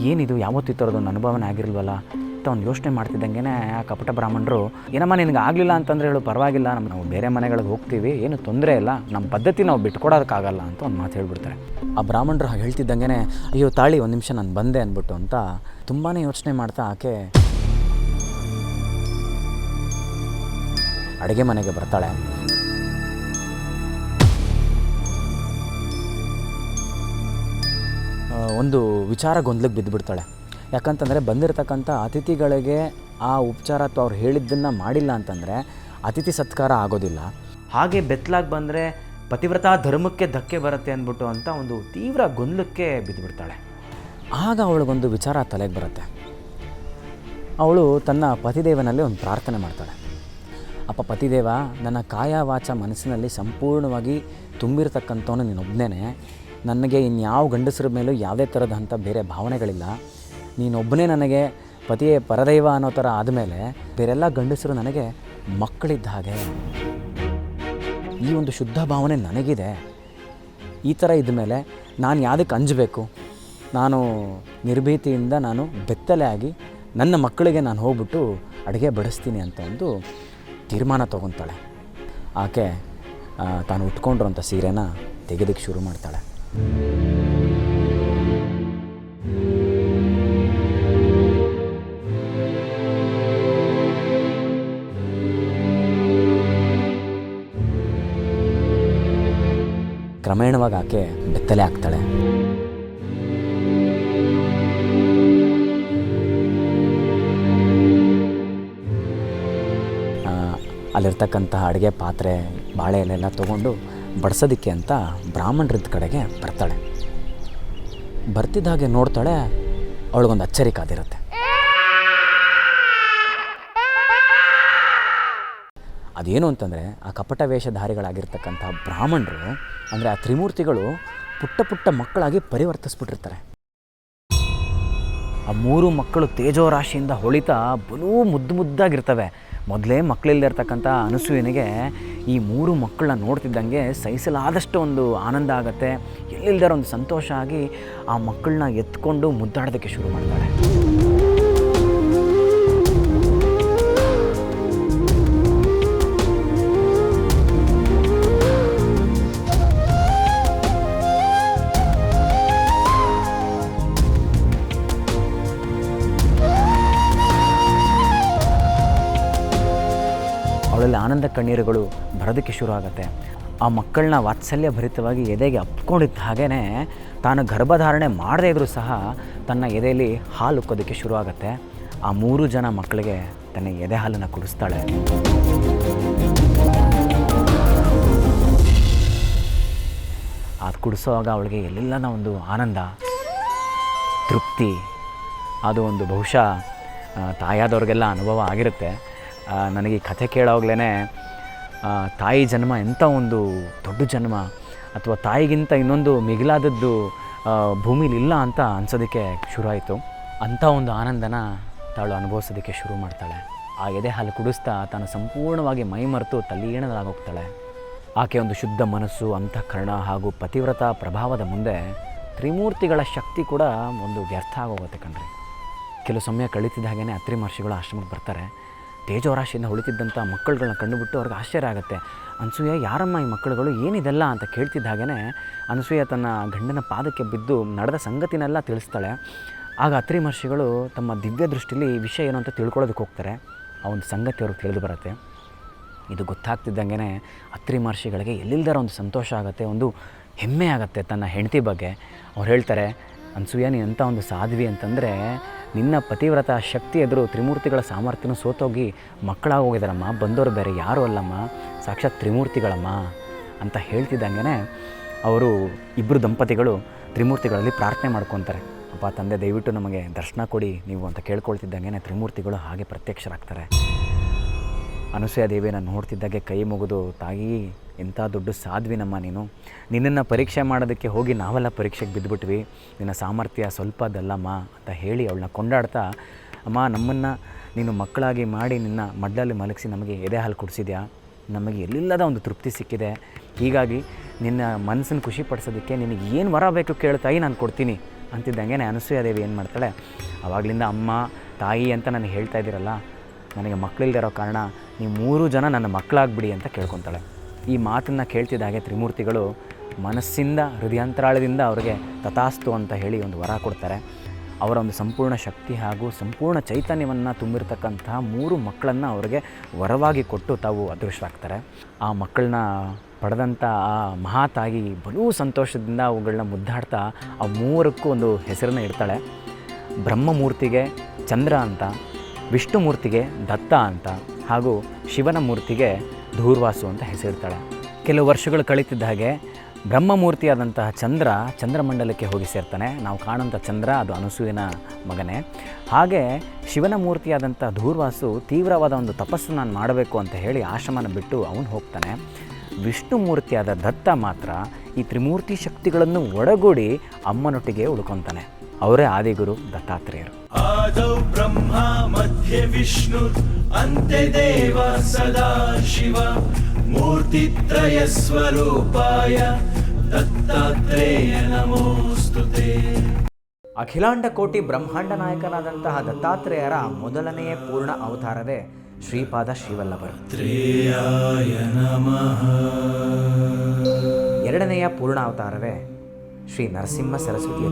ಏನಿದು ಯಾವತ್ತೂ ಈ ಅನುಭವನೇ ಆಗಿರಲ್ವಲ್ಲ ಅಂತ ಒಂದು ಯೋಚನೆ ಮಾಡ್ತಿದ್ದಂಗೆ ಆ ಕಪಟ ಬ್ರಾಹ್ಮಣರು, ಏನಮ್ಮ ನಿನಗೆ ಆಗಲಿಲ್ಲ ಅಂತಂದರೆ ಹೇಳು, ಪರವಾಗಿಲ್ಲ, ನಮ್ಮ ನಾವು ಬೇರೆ ಮನೆಗಳಿಗೆ ಹೋಗ್ತೀವಿ, ಏನು ತೊಂದರೆ ಇಲ್ಲ, ನಮ್ಮ ಪದ್ಧತಿ ನಾವು ಬಿಟ್ಕೊಡೋದಕ್ಕಾಗಲ್ಲ ಅಂತ ಒಂದು ಮಾತು ಹೇಳ್ಬಿಡ್ತಾರೆ. ಆ ಬ್ರಾಹ್ಮಣರು ಹೇಳ್ತಿದ್ದಂಗೆ ಅಯ್ಯೋ ತಾಳಿ ಒಂದು ನಿಮಿಷ ನಾನು ಬಂದೆ ಅಂದ್ಬಿಟ್ಟು ಅಂತ ತುಂಬಾ ಯೋಚನೆ ಮಾಡ್ತಾ ಆಕೆ ಅಡುಗೆ ಮನೆಗೆ ಬರ್ತಾಳೆ. ಒಂದು ವಿಚಾರ ಗೊಂದಲಕ್ಕೆ ಬಿದ್ದುಬಿಡ್ತಾಳೆ ಯಾಕಂತಂದರೆ ಬಂದಿರತಕ್ಕಂಥ ಅತಿಥಿಗಳಿಗೆ ಆ ಉಪಚಾರ ಅಥವಾ ಅವ್ರು ಹೇಳಿದ್ದನ್ನು ಮಾಡಿಲ್ಲ ಅಂತಂದರೆ ಅತಿಥಿ ಸತ್ಕಾರ ಆಗೋದಿಲ್ಲ. ಹಾಗೆ ಬೆತ್ತಲಾಗಿ ಬಂದರೆ ಪತಿವ್ರತಾ ಧರ್ಮಕ್ಕೆ ಧಕ್ಕೆ ಬರುತ್ತೆ ಅಂದ್ಬಿಟ್ಟು ಅಂತ ಒಂದು ತೀವ್ರ ಗೊಂದಲಕ್ಕೆ ಬಿದ್ದುಬಿಡ್ತಾಳೆ ಆಗ ಅವಳಿಗೊಂದು ವಿಚಾರ ತಲೆಗೆ ಬರುತ್ತೆ. ಅವಳು ತನ್ನ ಪತಿದೇವನಲ್ಲಿ ಒಂದು ಪ್ರಾರ್ಥನೆ ಮಾಡ್ತಾಳೆ. ಅಪ್ಪ ಪತಿದೇವ, ನನ್ನ ಕಾಯ ವಾಚ ಮನಸ್ಸಿನಲ್ಲಿ ಸಂಪೂರ್ಣವಾಗಿ ತುಂಬಿರತಕ್ಕಂಥವನು ನೀನೊಬ್ಬನೇ ನನಗೆ ಇನ್ಯಾವ ಗಂಡಸರ ಮೇಲೂ ಯಾವುದೇ ಥರದಂಥ ಬೇರೆ ಭಾವನೆಗಳಿಲ್ಲ. ನೀನೊಬ್ಬನೇ ನನಗೆ ಪತಿಯೇ ಪರದೈವ ಅನ್ನೋ ಥರ ಆದಮೇಲೆ ಬೇರೆಲ್ಲ ಗಂಡಸರು ನನಗೆ ಮಕ್ಕಳಿದ್ದ ಹಾಗೆ. ಈ ಒಂದು ಶುದ್ಧ ಭಾವನೆ ನನಗಿದೆ. ಈ ಥರ ಇದ್ಮೇಲೆ ನಾನು ಯಾವುದಕ್ಕೆ ಅಂಜಬೇಕು? ನಾನು ನಿರ್ಭೀತಿಯಿಂದ ನಾನು ಬೆತ್ತಲೆ ಆಗಿ ನನ್ನ ಮಕ್ಕಳಿಗೆ ನಾನು ಹೋಗ್ಬಿಟ್ಟು ಅಡುಗೆ ಬಡಿಸ್ತೀನಿ ಅಂತ ಒಂದು ತೀರ್ಮಾನ ತೊಗೊತಾಳೆ. ಆಕೆ ತಾನು ಉಟ್ಕೊಂಡಿರೋಂಥ ಸೀರೆನ ತೆಗೆದಕ್ಕೆ ಶುರು ಮಾಡ್ತಾಳೆ. ಕ್ರಮೇಣವಾಗಿ ಆಕೆ ಬೆತ್ತಲೆ ಆಗ್ತಾಳೆ. ಅಲ್ಲಿರ್ತಕ್ಕಂತಹ ಅಡುಗೆ ಪಾತ್ರೆ, ಬಾಳೆ ಎಲೆಲ್ಲ ತೊಗೊಂಡು ಬಡಿಸೋದಕ್ಕೆ ಅಂತ ಬ್ರಾಹ್ಮಣರಿದ್ದ ಕಡೆಗೆ ಬರ್ತಾಳೆ. ಬರ್ತಿದ್ದ ಹಾಗೆ ನೋಡ್ತಾಳೆ, ಅವಳಿಗೊಂದು ಅಚ್ಚರಿ ಕಾದಿರುತ್ತೆ. ಅದೇನು ಅಂತಂದರೆ, ಆ ಕಪಟ ವೇಷಧಾರಿಗಳಾಗಿರ್ತಕ್ಕಂಥ ಬ್ರಾಹ್ಮಣರು, ಅಂದರೆ ಆ ತ್ರಿಮೂರ್ತಿಗಳು ಪುಟ್ಟ ಪುಟ್ಟ ಮಕ್ಕಳಾಗಿ ಪರಿವರ್ತಿಸ್ಬಿಟ್ಟಿರ್ತಾರೆ. ಆ ಮೂರು ಮಕ್ಕಳು ತೇಜೋರಾಶಿಯಿಂದ ಹೊಳಿತಾ ಬಲೂ ಮುದ್ದು ಮುದ್ದಾಗಿರ್ತವೆ. ಮೊದಲೇ ಮಕ್ಕಳಿಲ್ಲದೆ ಇರ್ತಕ್ಕಂಥ ಅನಸೂಯನಿಗೆ ಈ ಮೂರು ಮಕ್ಕಳನ್ನ ನೋಡ್ತಿದ್ದಂಗೆ ಸಹಿಸಲಾದಷ್ಟು ಒಂದು ಆನಂದ ಆಗುತ್ತೆ. ಎಲ್ಲಿಲ್ದಾರ ಒಂದು ಸಂತೋಷ ಆಗಿ ಆ ಮಕ್ಕಳನ್ನ ಎತ್ಕೊಂಡು ಮುದ್ದಾಡೋದಕ್ಕೆ ಶುರು ಮಾಡ್ತಾಳೆ ಆನಂದ ಕಣ್ಣೀರುಗಳು ಬರೋದಕ್ಕೆ ಶುರು ಆಗುತ್ತೆ. ಆ ಮಕ್ಕಳನ್ನ ವಾತ್ಸಲ್ಯ ಭರಿತವಾಗಿ ಎದೆಗೆ ಅಪ್ಕೊಂಡಿದ್ದ ಹಾಗೇ ತಾನು ಗರ್ಭಧಾರಣೆ ಮಾಡದೇ ಇದ್ದರೂ ಸಹ ತನ್ನ ಎದೆಯಲ್ಲಿ ಹಾಲು ಉಕ್ಕೋದಕ್ಕೆ ಶುರು ಆಗುತ್ತೆ. ಆ ಮೂರು ಜನ ಮಕ್ಕಳಿಗೆ ತನ್ನ ಎದೆ ಹಾಲನ್ನು ಕುಡಿಸ್ತಾಳೆ. ಅದು ಕುಡಿಸೋವಾಗ ಅವಳಿಗೆ ಎಲ್ಲೆಲ್ಲನ ಒಂದು ಆನಂದ, ತೃಪ್ತಿ. ಅದು ಒಂದು ಬಹುಶಃ ತಾಯಾದವ್ರಿಗೆಲ್ಲ ಅನುಭವ ಆಗಿರುತ್ತೆ. ನನಗೆ ಈ ಕಥೆ ಕೇಳೋವಾಗಲೇ ತಾಯಿ ಜನ್ಮ ಎಂಥ ಒಂದು ದೊಡ್ಡ ಜನ್ಮ, ಅಥವಾ ತಾಯಿಗಿಂತ ಇನ್ನೊಂದು ಮಿಗಿಲಾದದ್ದು ಭೂಮಿಲಿಲ್ಲ ಅಂತ ಅನ್ಸೋದಕ್ಕೆ ಶುರುವಾಯಿತು. ಅಂಥ ಒಂದು ಆನಂದನ ತಾಳು ಅನುಭವಿಸೋದಕ್ಕೆ ಶುರು ಮಾಡ್ತಾಳೆ. ಆ ಎದೆ ಹಾಲು ಕುಡಿಸ್ತಾ ತಾನು ಸಂಪೂರ್ಣವಾಗಿ ಮೈಮರೆತು ತಲ್ಲೀಣಲಾಗೋಗ್ತಾಳೆ ಆಕೆ ಒಂದು ಶುದ್ಧ ಮನಸ್ಸು, ಅಂತಃಕರಣ ಹಾಗೂ ಪತಿವ್ರತ ಪ್ರಭಾವದ ಮುಂದೆ ತ್ರಿಮೂರ್ತಿಗಳ ಶಕ್ತಿ ಕೂಡ ಒಂದು ವ್ಯರ್ಥ ಆಗೋಗುತ್ತೆ ಕಣ್ರಿ. ಕೆಲವು ಸಮಯ ಕಳೀತಿದ್ದ ಹಾಗೇ ಅತ್ರಿ ಮಹರ್ಷಿಗಳು ಆಶ್ರಮಕ್ಕೆ ಬರ್ತಾರೆ. ತೇಜೋರಾಶಿಯಿಂದ ಹೊಳಿತಿದ್ದಂಥ ಮಕ್ಕಳುಗಳನ್ನ ಕಂಡುಬಿಟ್ಟು ಅವ್ರಿಗೆ ಆಶ್ಚರ್ಯ ಆಗುತ್ತೆ. ಅನಸೂಯ, ಯಾರಮ್ಮ ಈ ಮಕ್ಕಳುಗಳು? ಏನಿದೆಲ್ಲ ಅಂತ ಕೇಳ್ತಿದ್ದ ಹಾಗೇ ಅನಸೂಯ ತನ್ನ ಗಂಡನ ಪಾದಕ್ಕೆ ಬಿದ್ದು ನಡೆದ ಸಂಗತಿನೆಲ್ಲ ತಿಳಿಸ್ತಾಳೆ. ಆಗ ಅತ್ರಿ ಮಹರ್ಷಿಗಳು ತಮ್ಮ ದಿವ್ಯ ದೃಷ್ಟಿಲಿ ವಿಷಯ ಏನು ಅಂತ ತಿಳ್ಕೊಳ್ಳೋದಕ್ಕೆ ಹೋಗ್ತಾರೆ. ಆ ಒಂದು ಸಂಗತಿ ಅವ್ರಿಗೆ ತಿಳಿದು ಬರುತ್ತೆ. ಇದು ಗೊತ್ತಾಗ್ತಿದ್ದಂಗೆ ಅತ್ರಿ ಮಹರ್ಷಿಗಳಿಗೆ ಎಲ್ಲಿಲ್ದಾರ ಒಂದು ಸಂತೋಷ ಆಗುತ್ತೆ, ಒಂದು ಹೆಮ್ಮೆ ಆಗುತ್ತೆ ತನ್ನ ಹೆಂಡತಿ ಬಗ್ಗೆ. ಅವ್ರು ಹೇಳ್ತಾರೆ, ಅನ್ಸೂಯ, ನೀನು ಅಂತ ಒಂದು ಸಾಧ್ವಿ ಅಂತಂದರೆ ನಿನ್ನ ಪತಿವ್ರತ ಶಕ್ತಿ ಎದುರು ತ್ರಿಮೂರ್ತಿಗಳ ಸಾಮರ್ಥ್ಯನೂ ಸೋತೋಗಿ ಮಕ್ಕಳಾಗೋಗಿದಾರಮ್ಮ ಬಂದವರು ಬೇರೆ ಯಾರೂ ಅಲ್ಲಮ್ಮ. ಸಾಕ್ಷಾತ್ ತ್ರಿಮೂರ್ತಿಗಳಮ್ಮ ಅಂತ ಹೇಳ್ತಿದ್ದಂಗೆ ಅವರು ಇಬ್ಬರು ದಂಪತಿಗಳು ತ್ರಿಮೂರ್ತಿಗಳಲ್ಲಿ ಪ್ರಾರ್ಥನೆ ಮಾಡ್ಕೊತಾರೆ. ಅಪ್ಪ, ತಂದೆ, ದಯವಿಟ್ಟು ನಮಗೆ ದರ್ಶನ ಕೊಡಿ, ನೀವು ಅಂತ ಕೇಳ್ಕೊಳ್ತಿದ್ದಂಗೆ ತ್ರಿಮೂರ್ತಿಗಳು ಹಾಗೆ ಪ್ರತ್ಯಕ್ಷರಾಗ್ತಾರೆ. ಅನುಸೂಯ ದೇವಿಯನ್ನು ನೋಡ್ತಿದ್ದಾಗೆ ಕೈ ಮುಗಿದು ತಾಯಿ ಎಂಥ ದೊಡ್ಡ ಸಾಧ್ವಿನಮ್ಮ ನೀನು. ನಿನ್ನನ್ನು ಪರೀಕ್ಷೆ ಮಾಡೋದಕ್ಕೆ ಹೋಗಿ ನಾವೆಲ್ಲ ಪರೀಕ್ಷೆಗೆ ಬಿದ್ದುಬಿಟ್ವಿ ನಿನ್ನ ಸಾಮರ್ಥ್ಯ ಸ್ವಲ್ಪ ಅದಲ್ಲಮ್ಮ ಅಂತ ಹೇಳಿ ಅವಳನ್ನ ಕೊಂಡಾಡ್ತಾ, ಅಮ್ಮ, ನಮ್ಮನ್ನು ನೀನು ಮಕ್ಕಳಾಗಿ ಮಾಡಿ ನಿನ್ನ ಮಡ್ಡಲ್ಲಿ ಮಲಗಿಸಿ ನಮಗೆ ಎದೆ ಹಾಲು ಕುಡಿಸಿದ್ಯಾ? ನಮಗೆ ಎಲ್ಲಿಲ್ಲದ ಒಂದು ತೃಪ್ತಿ ಸಿಕ್ಕಿದೆ. ಹೀಗಾಗಿ ನಿನ್ನ ಮನಸ್ಸನ್ನು ಖುಷಿ ಪಡಿಸೋದಕ್ಕೆ ನಿನಗೆ ಏನು ವರ ಬೇಕು ಕೇಳ್ತಾಯಿ ನಾನು ಕೊಡ್ತೀನಿ. ಅಂತಿದ್ದಂಗೆ ಅನಸೂಯಾದೇವಿ ಏನು ಮಾಡ್ತಾಳೆ, ಅವಾಗಲಿಂದ ಅಮ್ಮ, ತಾಯಿ ಅಂತ ನನಗೆ ಹೇಳ್ತಾ ಇದ್ದೀರಲ್ಲ, ನನಗೆ ಮಕ್ಕಳಿಲ್ದಿರೋ ಕಾರಣ ನೀವು ಮೂರು ಜನ ನನ್ನ ಮಕ್ಕಳಾಗ್ಬಿಡಿ ಅಂತ ಕೇಳ್ಕೊತಾಳೆ. ಈ ಮಾತನ್ನು ಕೇಳ್ತಿದ್ದಾಗೆ ತ್ರಿಮೂರ್ತಿಗಳು ಮನಸ್ಸಿಂದ, ಹೃದಯಾಂತರಾಳದಿಂದ ಅವರಿಗೆ ತಥಾಸ್ತು ಅಂತ ಹೇಳಿ ಒಂದು ವರ ಕೊಡ್ತಾರೆ. ಅವರ ಒಂದು ಸಂಪೂರ್ಣ ಶಕ್ತಿ ಹಾಗೂ ಸಂಪೂರ್ಣ ಚೈತನ್ಯವನ್ನು ತುಂಬಿರ್ತಕ್ಕಂತಹ ಮೂರು ಮಕ್ಕಳನ್ನು ಅವರಿಗೆ ವರವಾಗಿ ಕೊಟ್ಟು ತಾವು ಅದೃಷ್ಟರಾಗ್ತಾರೆ. ಆ ಮಕ್ಕಳನ್ನ ಪಡೆದಂಥ ಆ ಮಹಾತಾಗಿ ಬಲೂ ಸಂತೋಷದಿಂದ ಅವುಗಳನ್ನ ಮುದ್ದಾಡ್ತಾ ಆ ಮೂವರಕ್ಕೂ ಒಂದು ಹೆಸರನ್ನು ಇಡ್ತಾಳೆ. ಬ್ರಹ್ಮಮೂರ್ತಿಗೆ ಚಂದ್ರ ಅಂತ ವಿಷ್ಣು ಮೂರ್ತಿಗೆ ದತ್ತ ಅಂತ ಹಾಗೂ ಶಿವನ ಮೂರ್ತಿಗೆ ಧೂರ್ವಾಸು ಅಂತ ಹೆಸರಿರ್ತಾಳೆ. ಕೆಲವು ವರ್ಷಗಳು ಕಳೀತಿದ್ದ ಹಾಗೆ ಬ್ರಹ್ಮಮೂರ್ತಿಯಾದಂತಹ ಚಂದ್ರ ಚಂದ್ರಮಂಡಲಕ್ಕೆ ಹೋಗಿ ಸೇರ್ತಾನೆ. ನಾವು ಕಾಣುವಂಥ ಚಂದ್ರ ಅದು ಅನಸೂಯನ ಮಗನೇ. ಹಾಗೆ ಶಿವನ ಮೂರ್ತಿಯಾದಂಥ ಧೂರ್ವಾಸು ತೀವ್ರವಾದ ಒಂದು ತಪಸ್ಸು ನಾನು ಮಾಡಬೇಕು ಅಂತ ಹೇಳಿ ಆಶ್ರಮನ ಬಿಟ್ಟು ಅವನು ಹೋಗ್ತಾನೆ. ವಿಷ್ಣು ಮೂರ್ತಿಯಾದ ದತ್ತ ಮಾತ್ರ ಈ ತ್ರಿಮೂರ್ತಿ ಶಕ್ತಿಗಳನ್ನು ಒಡಗೂಡಿ ಅಮ್ಮನೊಟ್ಟಿಗೆ ಉಳ್ಕೊತಾನೆ ಅವರೇ ಆದಿಗುರು ದತ್ತಾತ್ರೇಯರು. ಆದೌ ಬ್ರಹ್ಮ ಮಧ್ಯ ವಿಷ್ಣು ಅಂತ್ಯ ದೇವ ಸದಾ ಶಿವ. ಮೂರ್ತಿತ್ರಯ ಸ್ವರೂಪಾಯ ದತ್ತಾತ್ರೇಯ ನಮೋಸ್ತುತೆ ಅಖಿಲಾಂಡ ಕೋಟಿ ಬ್ರಹ್ಮಾಂಡ ನಾಯಕನಾದಂತಹ ದತ್ತಾತ್ರೇಯರ ಮೊದಲನೆಯ ಪೂರ್ಣ ಅವತಾರವೇ ಶ್ರೀಪಾದ ಶ್ರೀವಲ್ಲಭರು ಎರಡನೆಯ ಪೂರ್ಣ ಅವತಾರವೇ ಶ್ರೀ ನರಸಿಂಹ ಸರಸ್ವತಿಯ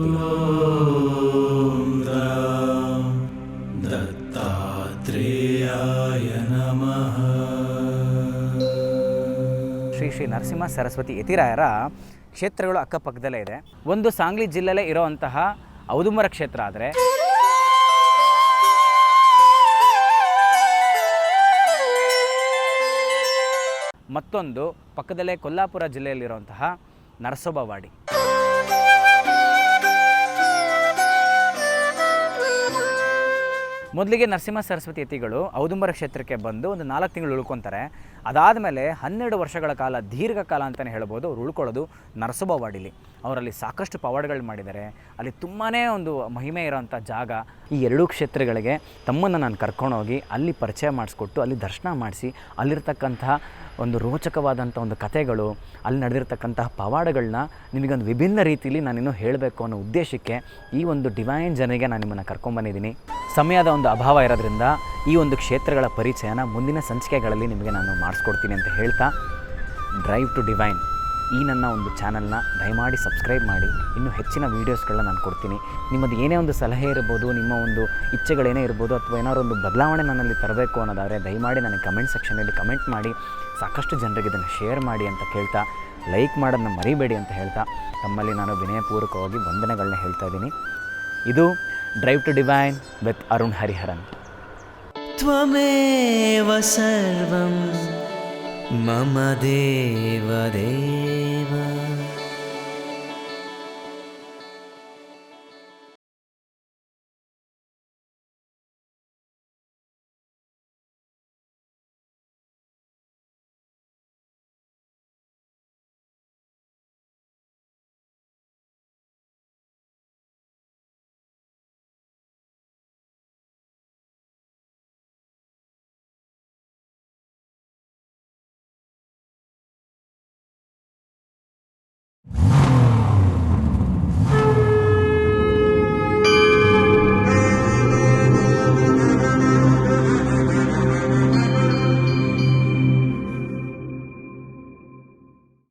ನಮಃ ಶ್ರೀ ಶ್ರೀ ನರಸಿಂಹ ಸರಸ್ವತಿ ಯತಿರಾಯರ ಕ್ಷೇತ್ರಗಳು ಅಕ್ಕಪಕ್ಕದಲ್ಲೇ ಇದೆ. ಒಂದು ಸಾಂಗ್ಲಿ ಜಿಲ್ಲೆಲೇ ಇರೋವಂತಹ ಔದುಂಬರ ಕ್ಷೇತ್ರ ಆದರೆ ಮತ್ತೊಂದು ಪಕ್ಕದಲ್ಲೇ ಕೊಲ್ಲಾಪುರ ಜಿಲ್ಲೆಯಲ್ಲಿರುವಂತಹ ನರಸೋಬವಾಡಿ ಮೊದಲಿಗೆ ನರಸಿಂಹ ಸರಸ್ವತಿ ಯತಿಗಳು ಔದುಂಬರ ಕ್ಷೇತ್ರಕ್ಕೆ ಬಂದು ಒಂದು ನಾಲ್ಕು ತಿಂಗಳು ಉಳ್ಕೊತಾರೆ. ಅದಾದಮೇಲೆ ಹನ್ನೆರಡು ವರ್ಷಗಳ ಕಾಲ ದೀರ್ಘಕಾಲ ಅಂತಲೇ ಹೇಳ್ಬೋದು ಅವ್ರು ಉಳ್ಕೊಳ್ಳೋದು ನರಸೋಬವಾಡಿಲಿ ಅವರಲ್ಲಿ ಸಾಕಷ್ಟು ಪವಾಡಗಳು ಮಾಡಿದ್ದಾರೆ. ಅಲ್ಲಿ ತುಂಬಾ ಒಂದು ಮಹಿಮೆ ಇರೋವಂಥ ಜಾಗ. ಈ ಎರಡೂ ಕ್ಷೇತ್ರಗಳಿಗೆ ತಮ್ಮನ್ನು ನಾನು ಕರ್ಕೊಂಡೋಗಿ ಅಲ್ಲಿ ಪರಿಚಯ ಮಾಡಿಸ್ಕೊಟ್ಟು ಅಲ್ಲಿ ದರ್ಶನ ಮಾಡಿಸಿ ಅಲ್ಲಿರ್ತಕ್ಕಂತಹ ಒಂದು ರೋಚಕವಾದಂಥ ಒಂದು ಕಥೆಗಳು, ಅಲ್ಲಿ ನಡೆದಿರ್ತಕ್ಕಂತಹ ಪವಾಡಗಳನ್ನ ನಿಮಗೊಂದು ವಿಭಿನ್ನ ರೀತಿಯಲ್ಲಿ ನಾನಿನ್ನೂ ಹೇಳಬೇಕು ಅನ್ನೋ ಉದ್ದೇಶಕ್ಕೆ ಈ ಒಂದು ಡಿವೈನ್ ಜನರಿಗೆ ನಾನು ನಿಮ್ಮನ್ನು ಕರ್ಕೊಂಬಂದಿದ್ದೀನಿ. ಸಮಯದ ಒಂದು ಅಭಾವ ಇರೋದ್ರಿಂದ ಈ ಒಂದು ಕ್ಷೇತ್ರಗಳ ಪರಿಚಯನ ಮುಂದಿನ ಸಂಚಿಕೆಗಳಲ್ಲಿ ನಿಮಗೆ ನಾನು ಮಾಡಿಸ್ಕೊಡ್ತೀನಿ ಅಂತ ಹೇಳ್ತಾ ಡ್ರೈವ್ ಟು ಡಿವೈನ್ ಈ ನನ್ನ ಒಂದು ಚಾನಲ್ನ ದಯಮಾಡಿ ಸಬ್ಸ್ಕ್ರೈಬ್ ಮಾಡಿ. ಇನ್ನೂ ಹೆಚ್ಚಿನ ವೀಡಿಯೋಸ್ಗಳನ್ನ ನಾನು ಕೊಡ್ತೀನಿ. ನಿಮ್ಮದು ಏನೇ ಒಂದು ಸಲಹೆ ಇರ್ಬೋದು, ನಿಮ್ಮ ಒಂದು ಇಚ್ಛೆಗಳೇನೇ ಇರ್ಬೋದು, ಅಥವಾ ಏನಾದ್ರು ಒಂದು ಬದಲಾವಣೆ ನನ್ನಲ್ಲಿ ತರಬೇಕು ಅನ್ನೋದಾದರೆ ದಯಮಾಡಿ ನನಗೆ ಕಮೆಂಟ್ ಸೆಕ್ಷನಲ್ಲಿ ಕಮೆಂಟ್ ಮಾಡಿ. ಸಾಕಷ್ಟು ಜನರಿಗೆ ಇದನ್ನು ಶೇರ್ ಮಾಡಿ ಅಂತ ಕೇಳ್ತಾ ಲೈಕ್ ಮಾಡೋದನ್ನ ಮರಿಬೇಡಿ ಅಂತ ಹೇಳ್ತಾ, ತಮ್ಮಲ್ಲಿ ನಾನು ವಿನಯಪೂರ್ವಕವಾಗಿ ವಂದನೆಗಳನ್ನ ಹೇಳ್ತಾ ಇದ್ದೀನಿ. ಇದು drive to divine with Arun Hariharan त्वमेव सर्वं मम देवदेव